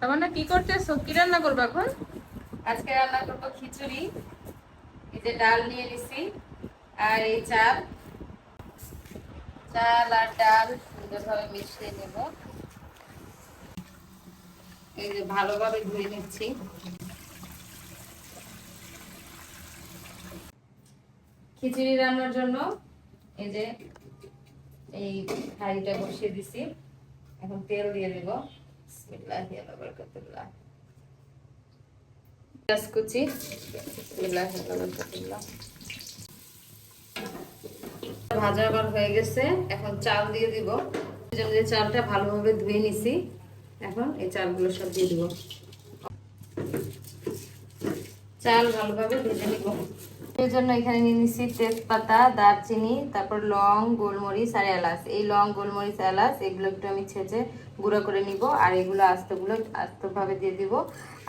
তার মানে কি করতেছো? কি রান্না করব এখন? আজকে রান্না করব খিচুড়ি, এই যে ডাল নিয়ে নিছি, আর এই চাল। চাল আর ডাল সুন্দরভাবে মিশিয়ে নেব। এই যে ভালোভাবে ধুয়ে নিচ্ছি। খিচুড়ি রান্নার জন্য এই যে এই হাঁড়িটা বসিয়ে দিছি। এখন তেল দিয়ে দেব। ভাজা আবার হয়ে গেছে। এখন চাল দিয়ে দিব। যে চালটা ভালোভাবে ধুয়ে নিছি। এখন এই চালগুলো সব দিয়ে দিব। চাল ভালোভাবে ভেজে নিব। এর জন্য এখানে নিয়ে নিচ্ছি তেজপাতা, দারচিনি, তারপর লং, গোলমরিচ আর এলাচ। এই লং, গোলমরিচ, এলাচ, এগুলো একটু আমি ছেঁচে গুঁড়ো করে নিব আর এগুলো আস্তেগুলো আস্তভাবে দিয়ে দিব।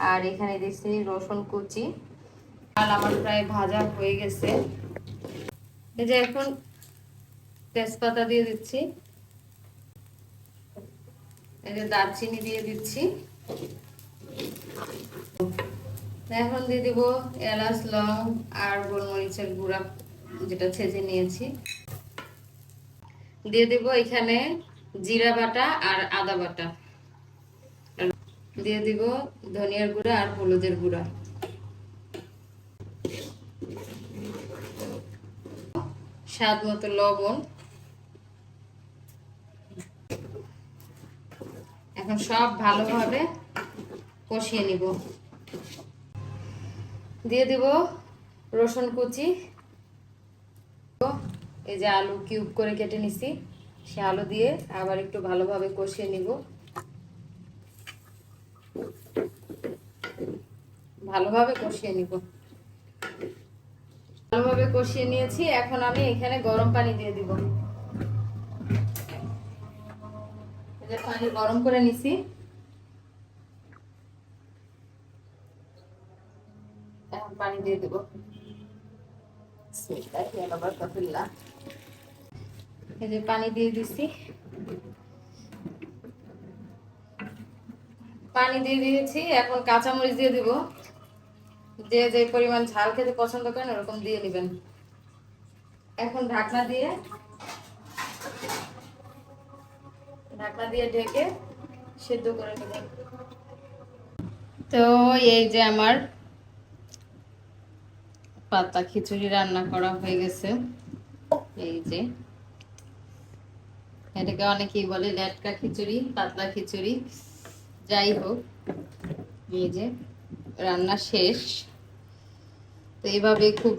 আর এখানে দিচ্ছি রসুন কুচি। আর আমার প্রায় ভাজা হয়ে গেছে। এই যে এখন তেজপাতা দিয়ে দিচ্ছি। এই যে দারচিনি দিয়ে দিচ্ছি। এখন দিয়ে দিব এলাচ, লং আর গোলমরিচের গুঁড়া, যেটা ছেঁচে নিয়েছি। দিয়ে দিব এখানে জিরা বাটা আর আদা বাটা। দিয়ে দিব ধনিয়ার গুঁড়া আর হলুদের গুঁড়া। স্বাদ মতো লবণ। এখন সব ভালোভাবে কষিয়ে নিব। দিয়ে দিব রসুন কুচি। এই যে আলু কিউব করে কেটে নিছি, সে আলু দিয়ে আবার একটু ভালোভাবে কষিয়ে নিব। ভালোভাবে কষিয়ে নিব। ভালোভাবে কষিয়ে নিয়েছি, এখন আমি এখানে গরম পানি দিয়ে দিব। পানি গরম করে নিছি। পানি দিয়ে দেবো। এই যে পানি দিয়ে দিছি। পানি দিয়ে দিয়েছি, এখন কাঁচামরিচ দিয়ে দিব। যে যে পরিমাণ ঝাল খেতে পছন্দ করেন, ওরকম দিয়ে নেবেন। এখন ঢাকনা দিয়ে ঢাকনা দিয়ে ঢেকে সেদ্ধ করে নেবেন তো এই যে আমার পাতা খিচুড়ি রান্না করা হয়ে গেছে। এই যে। এটাকে অনেকেই বলে লেটকা খিচুড়ি, পাতলা খিচুড়ি। যাই হোক, এই যে, রান্না শেষ। তো এইভাবে খুব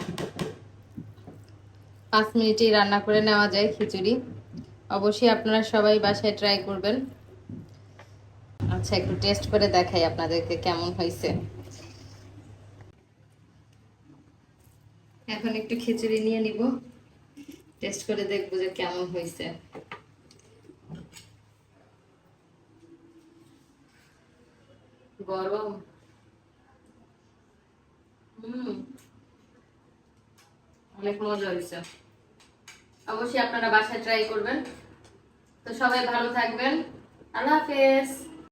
পাঁচ মিনিটেই রান্না করে নেওয়া যায় খিচুড়ি। অবশ্যই আপনারা সবাই বাসায় ট্রাই করবেন। আচ্ছা একটু টেস্ট করে দেখাই আপনাদেরকে কেমন হয়েছে। এখন একটু খিচুড়ি নিয়ে নিব। টেস্ট করে দেখব যে কেমন হয়েছে। গরম। অনেক মজা হয়েছে। অবশ্যই আপনারা বাসায় ট্রাই করবেন। তো সবাই ভালো থাকবেন। আল্লাহ হাফেজ।